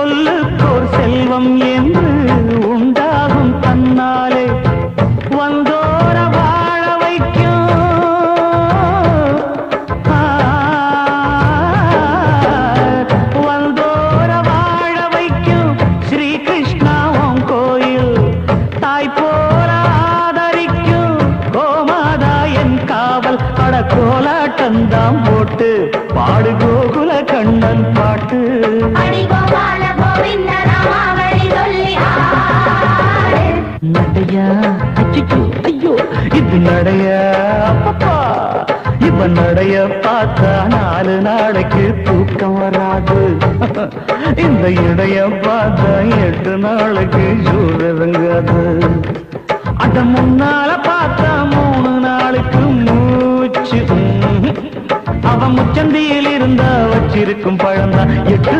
சொல்லுக்கோர் செல்வம் என்று உண்டாகும் தன்னாலே. வந்தோர வாழ வைக்கும். வந்தோர வாழ வைக்கும். ஸ்ரீ கிருஷ்ணாவும் கோயில் தாய் போல ஆதரிக்கும். கோமாதா என் காவல் பட கோலாட்டந்தாம் போட்டு பாடு கோகுல கண்ணன் பாட்டு. அடி கோபால கோவிந்த நாமாவளி சொல்லி ஆடு நடையா? அச்சோ ஐயோ இது நடையா? அப்பப்பா. இப்ப நடைய பார்த்தா நாலு நாளைக்கு தூக்கம் வராது. இந்த இடைய பார்த்தா எட்டு நாளைக்கு சூழறங்காது அத முன்னால பார்த்தா மூணு நாளுக்கு மூச்சு. அவன் முச்சந்தியில் இருந்தா வச்சிருக்கும் பழம்தான் எட்டு